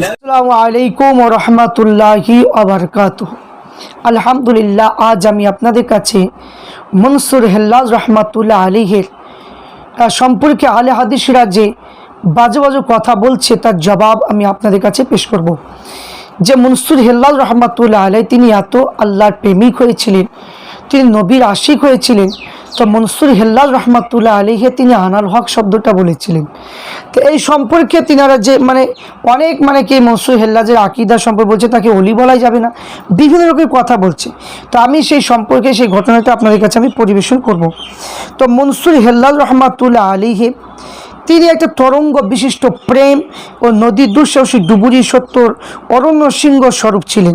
আসসালামু আলাইকুম আলহামদুলিল্লাহ আজ আমি আপনাদের কাছে মনসুর হেল্লাজ রহমাতুল্লাহ আলীহের সম্পর্কে আলে হাদিসরা যে বাজে বাজে কথা বলছে, তার জবাব আমি আপনাদের কাছে পেশ করব। যে মনসুর হেল্লাজ রহমাতুল্লাহ আলাই, তিনি এত আল্লাহর প্রেমিক হয়েছিলেন, তিনি নবীর আশিক হয়েছিলেন তো মনসুর হেল্লাল রহমাতুল্লাহ আলিহে তিনি আনাল হক শব্দটা বলেছিলেন। তো এই সম্পর্কে তিনারা যে মানে অনেক মানে কি মনসুর হেল্লাজের আকিদা সম্পর্কে বলছে, তাকে অলি বলাই যাবে না, বিভিন্ন রকমের কথা বলছে। তো আমি সেই সম্পর্কে সেই ঘটনাটা আপনাদের কাছে আমি পরিবেশন করব। তো মনসুর হেল্লাল রহমাতুল্লাহ আলিহে তিনি একটা তরঙ্গ বিশিষ্ট প্রেম ও নদীর দুঃসাহসী ডুবুরি সত্তর অরণ্য সিংহ স্বরূপ ছিলেন।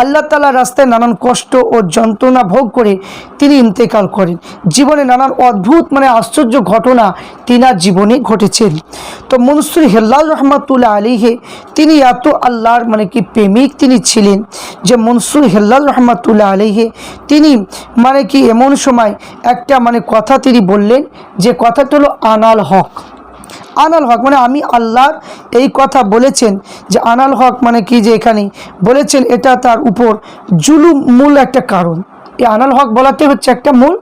আল্লাহ তালা রাস্তায় নানান কষ্ট ও যন্ত্রণা ভোগ করে তিনি ইন্তেকাল করেন। জীবনে নানান অদ্ভুত মানে আশ্চর্য ঘটনা তিনার জীবনে ঘটেছেন তো মনসুর হেল্লাল রহমাতুল্লাহ আলীহে তিনি এত আল্লাহর মানে কি প্রেমিক তিনি ছিলেন যে মনসুর হেল্লাল রহমাতুল্লাহ আলীহে তিনি মানে কি এমন সময় একটা মানে কথা তিনি বললেন, যে কথাটা হলো আনাল হক। আনাল হক মানে আমি আল্লাহর এই কথা বলেছেন যে আনাল হক মানে কি যে এখানে বলেছেন, এটা তার উপর জুলুম মূল একটা কারণ। এই আনাল হক বলাতে হচ্ছে একটা মূল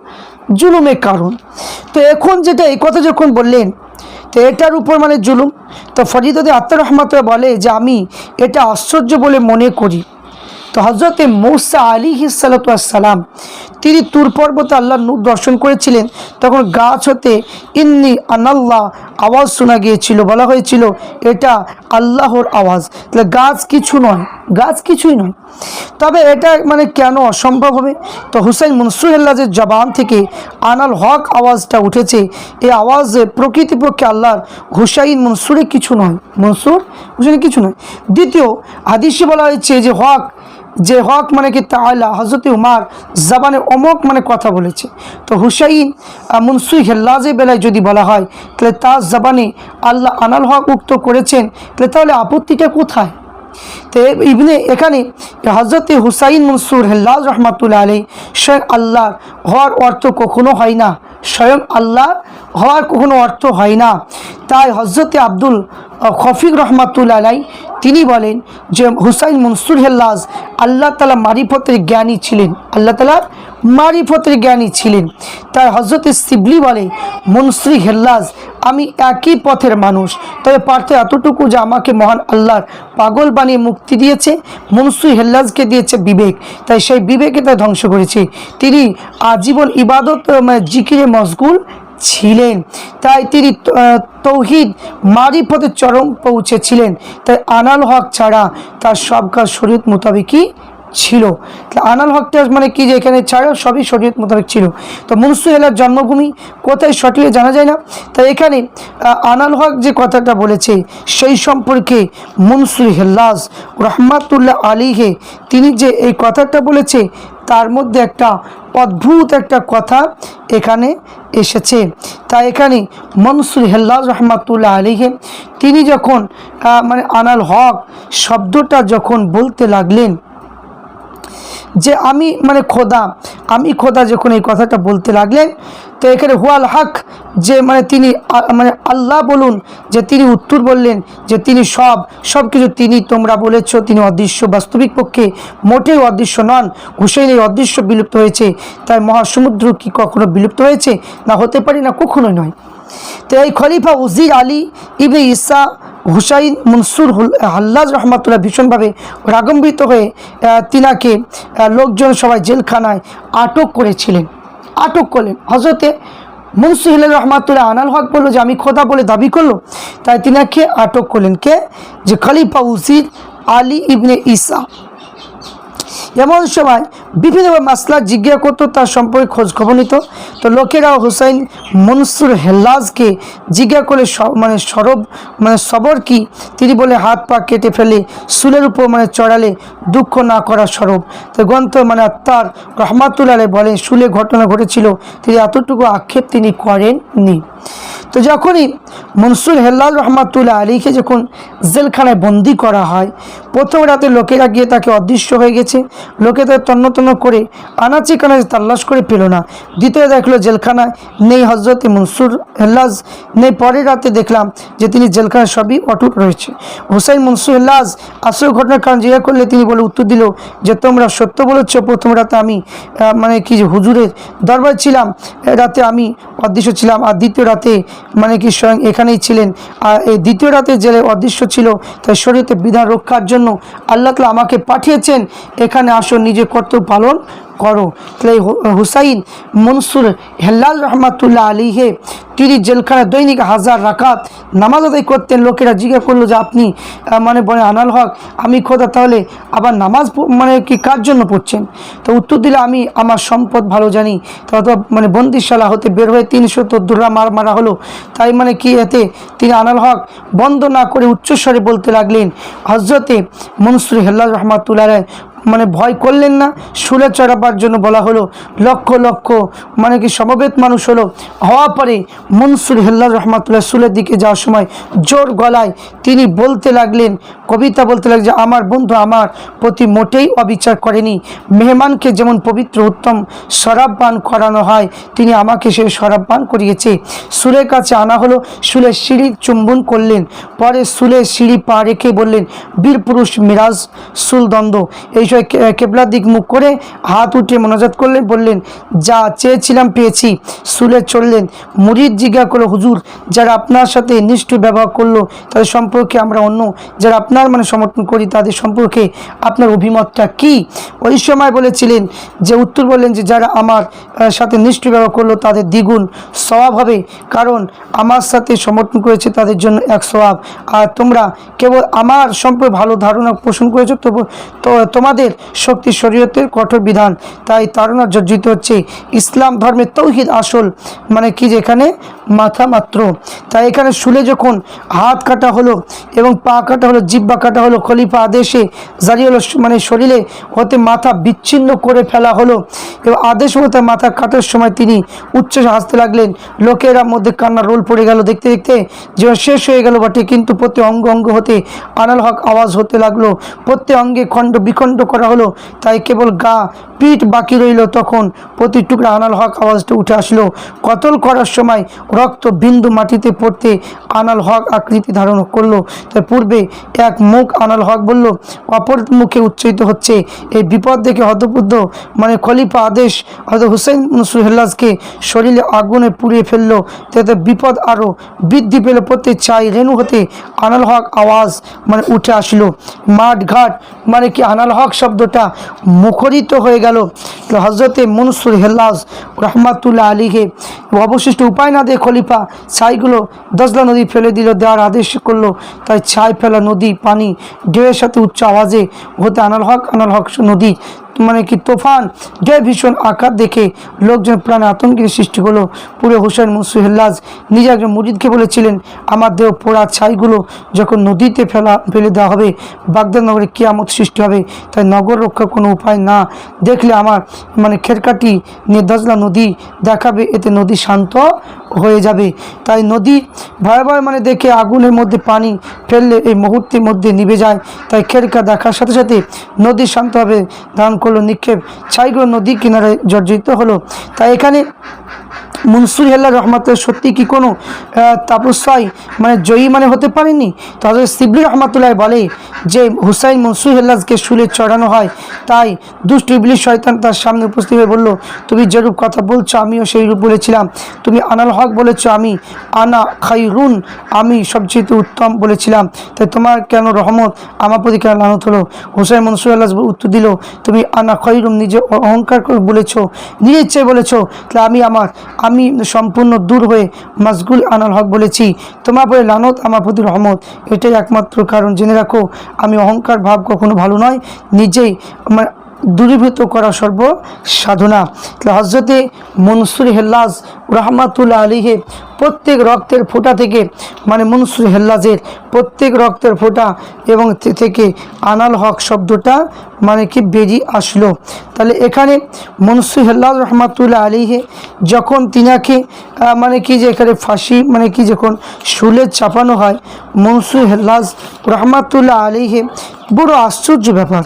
জুলুমের কারণ। তো এখন যেটা এই কথা যখন বললেন, তো এটার উপর মানে জুলুম। তো ফরিদে আত্মার রহমত বলে যে আমি এটা আশ্চর্য বলে মনে করি। তো হজরতে মৌসা আলী সালাম তিনি তুর পর্বতে আল্লাহ নূর দর্শন করেছিলেন, তখন গাছ হতে ইন্নি আনাল্লাহ আওয়াজ শোনা গিয়েছিল, বলা হয়েছিল, এটা আল্লাহর আওয়াজ। তাহলে গাছ কিছু নয়, গাছ কিছুই নয়। তবে এটা মানে কেন অসম্ভব হবে? তো হুসাইন মনসুর আল্লাহের জবান থেকে আনাল হক আওয়াজটা উঠেছে, এই আওয়াজ প্রকৃতিপক্ষে আল্লাহর হুসাইন মনসুরে কিছু নয়, মনসুর হুসাইন কিছু নয়। দ্বিতীয় হাদিসে বলা হয়েছে যে হক যে হক মানে কি তাহলা হজরত উমার জবানে অমক মানে কথা বলেছে। তো হুসাইন মুনসুই হেল্লাজের বেলায় যদি বলা হয়, তাহলে তার জবানে আল্লাহ আনাল হক উক্ত করেছেন, তাহলে তাহলে আপত্তিটা কোথায়? তো ইবনে, এখানে হজরত হুসাইন মনসুর হেল্লাজ রহমাতুল্লাহ আলী স্বয়ং আল্লাহর হওয়ার অর্থ কখনো হয় না। স্বয়ং আল্লাহ হওয়ার কখনো অর্থ হয় না। তাই হজরতে আব্দুল খফিক রহমাতুল্লাহ আলাই তিনি বলেন যে হুসাইন মনসুর হেল্লাজ আল্লাহ তালা মারিফতের জ্ঞানী ছিলেন। আল্লাহ তালা মারিফতের জ্ঞানী ছিলেন। তাই হজরত সিবলি বলে, মনসুরি হেল্লাজ, আমি একই পথের মানুষ। তবে পার্থ এতটুকু যে আমাকে মহান আল্লাহর পাগল বানিয়ে মুক্তি দিয়েছে, মনসুর হেল্লাজকে দিয়েছে বিবেক। তাই সেই বিবেকে তাই ধ্বংস করেছে। তিনি আজীবন ইবাদত মানে জিকিরে মশগুল ছিলেন। তাই তিনি তৌহিদ মারিফতের চরম পৌঁছেছিলেন। তাই আনাল হক ছাড়া তার সব কাজ শরীয়ত মোতাবেকই ছিল। আনাল হকটা মানে কি যে এখানে ছাড়া সবই শরীয়ত মোতাবেক ছিল। তো মনসুর হেলার জন্মভূমি কোথায় সঠিক জানা যায় না। তাই এখানে আনাল হক যে কথাটা বলেছে, সেই সম্পর্কে মনসুর হেল্লাজ রহমাতুল্লাহ আলীহে তিনি যে এই কথাটা বলেছে তার মধ্যে একটা অদ্ভুত একটা কথা এখানে এসেছে। তা এখানে মনসুর হেল্লাজ রহমাতুল্লাহ আলীকে তিনি যখন মানে আনাল হক শব্দটা যখন বলতে লাগলেন যে আমি মানে খোদা, আমি খোদা যখন এই কথাটা বলতে লাগলেন, তো এখানে হুয়াল হক, যে মানে তিনি মানে আল্লাহ বলুন, যে তিনি উত্তর বললেন, যে তিনি সব সব কিছু তিনি তোমরা বলেছ, তিনি অদৃশ্য বাস্তবিক পক্ষে মোটেই অদৃশ্য নন হুসেন এই অদৃশ্য বিলুপ্ত হয়েছে, তাই মহাসমুদ্র কি কখনো বিলুপ্ত হয়েছে? না হতে পারি, না কখনোই নয়। তো এই খলিফা উজির আলী ইবে ইসা হুসাইন মনসুর হুল- হাল্লাজ রহমাতুল্লাহ ভীষণভাবে রাগম্বিত হয়ে তিনাকে লোকজন সবাই জেলখানায় আটক করেছিলেন। আটক করলেন। হজরতে মনসুর হিলাল রহমাতুল্লাহ আনাল হক বলল যে, আমি খোদা বলে দাবি করল। তাই তিনাকে আটক করলেন কে? যে খলিফা উজির আলী ইবনে ইসা এমন সময় বিভিন্ন মাসলা জিজ্ঞাসা করতো, তার সম্পর্কে খোঁজ খবর নিত। তো লোকেরা হুসাইন মনসুর হেল্লাজকে জিজ্ঞাসা করে মানে সরব মানে সবর কি? তিনি বলে, হাত পা কেটে ফেলে সুলের উপর মানে চড়ালে দুঃখ না করা সরব। তো গ্রন্থ মানে তার রহমাতুল্লাহ বলে সুলে ঘটনা ঘটেছিল, তিনি এতটুকু আক্ষেপ তিনি করেননি। তো যখনই মনসুর হেল্লাল রহমাতুল্লাহ আলীকে যখন জেলখানায় বন্দি করা হয়, প্রথম রাতে লোকেরা গিয়ে তাকে অদৃশ্য হয়ে গেছে। লোকে তাকে তন্ন তন্ন করে আনাচি কানাচি তাল্লাশ করে পেল না। দ্বিতীয় দেখল জেলখানায় নেই হজরত মনসুর হেল্লাজ নেই পরের রাতে দেখলাম যে তিনি জেলখানায় সবই অটুট রয়েছে। হুসাইন মনসুর হেল্লাজ আসল ঘটনার কারণ জিজ্ঞাসা করলে তিনি বলে উত্তর দিল যে, তোমরা সত্য বলেছ, প্রথম রাতে আমি মানে কি যে হুজুরের দরবার ছিলাম রাতে আমি অদৃশ্য ছিলাম আর দ্বিতীয় রাতে মানে কি স্বয়ং এখানেই ছিলেন। আর এই দ্বিতীয় রাতে জেলে অদৃশ্য ছিল। তাই শরীরতে বিধান রক্ষার জন্য আল্লাহ তালা আমাকে পাঠিয়েছেন, এখানে আসো, নিজে কর্তব্য পালন করো। তাহলে হুসাইন মনসুর হেল্লাল রহমাতুল্লাহ আলীহে তিনি জেলখানায় দৈনিক হাজার রাকাত নামাজ আদায় করতেন। লোকেরা জিজ্ঞাসা করল যে, আপনি মানে বলে আনাল হক, আমি খোদা, তাহলে আবার নামাজ মানে কি কার জন্য পড়ছেন? তো উত্তর দিলে, আমি, আমার সম্পদ ভালো জানি। তত মানে বন্দিশালা হতে বের হয়ে তিনশো তদ্দুরা মার মারা হলো। তাই মানে কি এতে তিনি আনাল হক বন্ধ না করে উচ্চস্বরে বলতে লাগলেন। হজরতে মনসুর হেল্লাল রহমাতুল্লাহ মানে ভয় করলেন না? শুলে চড়াবার জন্য বলা হলো, লক্ষ লক্ষ মানে কি সমবেত মানুষ হলো। হওয়া পরে মনসুর হেল্লাল রহমাতুল্লাহ সুলের দিকে যাওয়ার সময় জোর গলায় তিনি বলতে লাগলেন, কবিতা বলতে লাগলেন যে, আমার বন্ধু আমার প্রতি মোটেই অবিচার করেনি। মেহমানকে যেমন পবিত্র উত্তম শরাব পান করানো হয়, তিনি আমাকে সে শরাব পান করিয়েছে। সুলের কাছে আনা হলো সুলের সিঁড়ি চুম্বন করলেন। পরে সুলের সিঁড়ি পা রেখে বললেন বীরপুরুষ মিরাজ, সুলদ্বন্দ্ব। এই কে- কেবলার দিক মুখ করে হাত উঠিয়ে মনোজাত করলেন, বললেন, যা চেয়েছিলাম পেয়েছি, সুলে চললেন। মুরিদ জিজ্ঞা করল, হুজুর, যারা আপনার সাথে নিষ্ঠুর ব্যবহার করল, তাদের সম্পর্কে আমরা অন্য, যারা আপনার মানে সমর্থন করি, তাদের সম্পর্কে আপনার অভিমতটা কি? ওই সময় বলেছিলেন যে, উত্তর বললেন যে, যারা আমার সাথে নিষ্ঠুর ব্যবহার করল, তাদের দ্বিগুণ স্বভাব হবে, কারণ আমার সাথে সমর্থন করেছে তাদের জন্য এক স্বভাব। আর তোমরা কেবল আমার সম্পর্কে ভালো ধারণা পোষণ করেছ, তবু তো, তোমাদের শক্তি শরীয়তের কঠোর বিধান। তাই তারা জর্জিত হচ্ছে ইসলাম ধর্মের তৌহিদ আসল মানে কি যেখানে? মাথা মাত্র। তাই এখানে শুলে যখন হাত কাটা হলো এবং পা কাটা হলো জিব্বা কাটা হলো, খলিফা আদেশে জারি হলো মানে শরীরে হতে মাথা বিচ্ছিন্ন করে ফেলা হলো এবং আদেশ মতো মাথা কাটার সময় তিনি উচ্চস্বরে হাসতে লাগলেন। লোকেরা মধ্যে কান্নার রোল পড়ে গেল। দেখতে দেখতে জীবন শেষ হয়ে গেল বটে, কিন্তু প্রতি অঙ্গ অঙ্গ হতে আনাল হক আওয়াজ হতে লাগল। প্রত্যেক অঙ্গে খণ্ড বিখণ্ড করা হলো, তাই কেবল গা, পিঠ বাকি রইল তখন। প্রতি টুকরা আনাল হক আওয়াজটা উঠে আসলো। কতল করার সময় রক্ত বিন্দু মাটিতে পড়তে আনাল হক আকৃতি ধারণ করল। তাই পূর্বে এক মুখ আনাল হক বলল, অপর মুখে উচ্চারিত হচ্ছে, এই বিপদ দেখে হতবুদ্ধ মানে খলিফা আদেশ হয়তো হুসেন নসরুল হেল্লাজকে শরীরে আগুনে পুড়িয়ে ফেলল। তাতে বিপদ আরও বৃদ্ধি পেল। প্রত্যেক চাই রেণু হতে আনাল হক আওয়াজ মানে উঠে আসলো। মাঠ ঘাট মানে কি আনাল হক শব্দটা মুখরিত হয়ে গেল। হজরতে মনসুর হেল্লাজ রহমাতুল্লাহ আলীকে অবশিষ্ট উপায় না দিয়ে খলিফা ছাইগুলো দজলা নদী ফেলে দিল, দেওয়ার আদেশ করল। তাই ছাই ফেলা নদী, পানি, ঢেউয়ের সাথে উচ্চ আওয়াজে হতে আনাল হক আনাল হক নদী মানে কি তোফান? ঢেউ ভীষণ আকার দেখে লোকজন প্রাণে আতঙ্কের সৃষ্টি হলো। পুরো হুসেন মুসু হেল্লাজ নিজে একজন মুরিদকে বলেছিলেন, আমার দেহ পোড়া ছাইগুলো যখন নদীতে ফেলা, ফেলে দেওয়া হবে, বাগদাদ নগরে কিয়ামত সৃষ্টি হবে। তাই নগর রক্ষার কোনো উপায় না দেখলে আমার মানে খেরকাটি নিয়ে দজলা নদী দেখাবে, এতে নদী শান্ত হয়ে যাবে। তাই নদী ভয়াবহ মানে দেখে আগুনের মধ্যে পানি ফেললে এই মুহূর্তের মধ্যে নিভে যায়। তাই খেরকা দেখার সাথে সাথে নদী শান্তভাবে ধারণ করল নিক্ষেপ। ছাইগুলো নদী কিনারে জর্জরিত হলো। তাই এখানে মনসুর হেল্লা রহমাতুল্লাহ সত্যি কি কোনো তাপস্যায় মানে জয়ী মানে হতে পারেনি? তাদের সিবলি রহমাতুল্লাহ বলে যে হুসাইন মনসুর হেল্লাজকে শুলে চড়ানো হয়, তাই দুষ্ট ইবলিশ শয়তান তার সামনে উপস্থিত হয়ে বলল, তুমি যেরূপ কথা বলছো, আমিও সেই রূপ বলেছিলাম। তুমি আনাল হক বলেছ, আমি আনা খাইরুন, আমি সবচেয়ে উত্তম বলেছিলাম। তাই তোমার কেন রহমত? আমার প্রতি কেন লানত হলো? হুসাইন মনসুর আল্লাহ উত্তর দিল, তুমি আনা খৈরুম নিজে অহংকার করে বলেছ, নিজের ইচ্ছে বলেছ, তাহলে আমি আমার আমি সম্পূর্ণ দূর হয়ে মাজগুল আনাল হক বলেছি। তোমার বলে লানত আমার প্রতি রহমত। এটাই একমাত্র কারণ জেনে রাখো, আমি অহংকার ভাব কখনো ভালো নয়। নিজেই আমার দূরীভূত করা সর্ব সাধনা। হজরতে মনসুর হেল্লাজ রহমাতুল্লাহ আলীহে প্রত্যেক রক্তের ফোঁটা থেকে মানে মনসুর হেল্লাজের প্রত্যেক রক্তের ফোঁটা এবং থেকে আনাল হক শব্দটা মানে কি বেরিয়ে আসলো। তাহলে এখানে মনসুর হেল্লাজ রহমাতুল্লাহ আলীহে যখন তিনাকে মানে কি যে এখানে ফাঁসি মানে কি যখন শুলে চাপানো হয়, মনসুর হেল্লাজ রহমাতুল্লাহ আলীহে বড় আশ্চর্য ব্যাপার।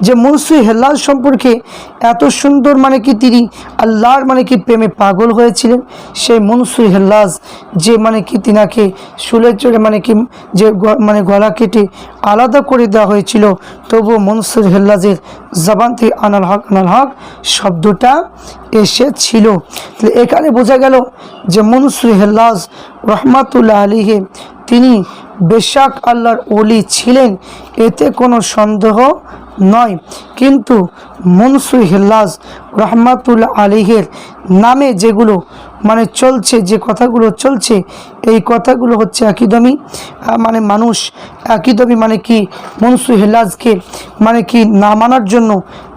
যে মনসু হেল্লাল সম্পর্কে এত সুন্দর মানে কি তিনি আল্লাহর মানে কি প্রেমে পাগল হয়েছিলেন? সেই মনসু হেল্লাজ যে মানে কি তিনাকে শুলে চড়ে মানে কি যে মানে গলা কেটে আলাদা করে দেওয়া হয়েছিল তবু মনসুর হেল্লাজের জবান থেকে আনাল হক আনাল হক শব্দটা এসেছিল। তাহলে এখানে বোঝা গেল যে মনসুর হেল্লাজ রহমাতুল্লাহ আলীহে তিনি বেশাক আল্লাহর ওলি ছিলেন, এতে কোনো সন্দেহ নয়। কিন্তু মনসুর হিল্লাজ রহমাতুল্লাহ আলিহের নামে যেগুলো মানে চলছে, যে কথাগুলো চলছে, এই কথাগুলো হচ্ছে একদমই মানে মানুষ একদমই মানে কি? মনসুর হিল্লাজকে মানে কি না মানার জন্য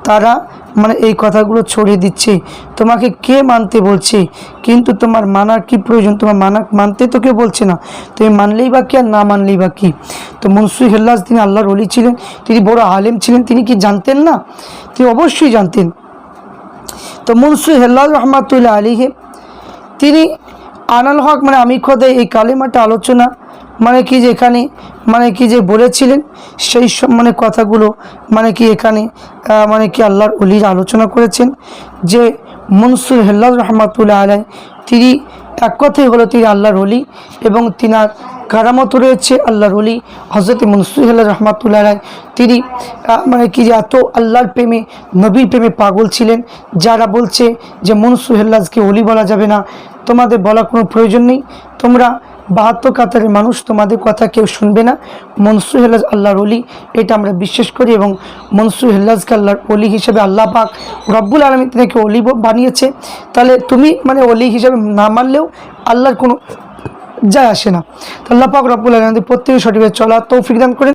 তারা মানে এই কথাগুলো ছড়িয়ে দিচ্ছে। তোমাকে কে মানতে বলছে? কিন্তু তোমার মানার কি প্রয়োজন? তোমার মানা মানতে তো কেউ বলছে না। তুমি মানলেই বা কি আর না মানলেই বা কি? তো মনসুর হেল্লাজ তিনি আল্লাহর অলি ছিলেন, তিনি বড় আলেম ছিলেন, তিনি কি জানতেন না? তিনি অবশ্যই জানতেন। তো মনসুর হেল্লাজ রহমাতুল্লাহ আলীহে তিনি আনাল হক মানে আমি খোদে এই কালেমাটা আলোচনা মানে কি যে এখানে মানে কি যে বলেছিলেন, সেই সব মানে কথাগুলো মানে কি এখানে মানে কি আল্লাহর অলির আলোচনা করেছেন যে মনসুর হেল্লাজ রহমাতুল্লাহ আলাই তিনি এক কথাই হলো তিনি আল্লাহর অলি এবং তিনার কারামত রয়েছে আল্লাহর অলি হজরত মনসুর হেল্লাজ রহমাতুল্লাহ আলাই তিনি মানে কি যে এত আল্লাহর প্রেমে, নবীর প্রেমে পাগল ছিলেন, যারা বলছে যে মনসুর হেল্লাজকে অলি বলা যাবে না। তোমাদের বলার কোনো প্রয়োজন নেই। তোমরা বাহাত্তর কাতারের মানুষ তোমাদের কথা কেউ শুনবে না। মনসুর হেলাজ আল্লাহর অলি এটা আমরা বিশ্বাস করি এবং মনসুর হেল্লাজকে আল্লাহর অলি হিসেবে আল্লাহ পাক রব্বুল আলমী তাদেরকে অলি বানিয়েছে। তাহলে তুমি মানে অলি হিসেবে না মানলেও আল্লাহর কোনো যায় আসে না। তো আল্লাহ পাক রব্বুল আলমী প্রত্যেকে সঠিকভাবে চলা তৌফিক দান করেন।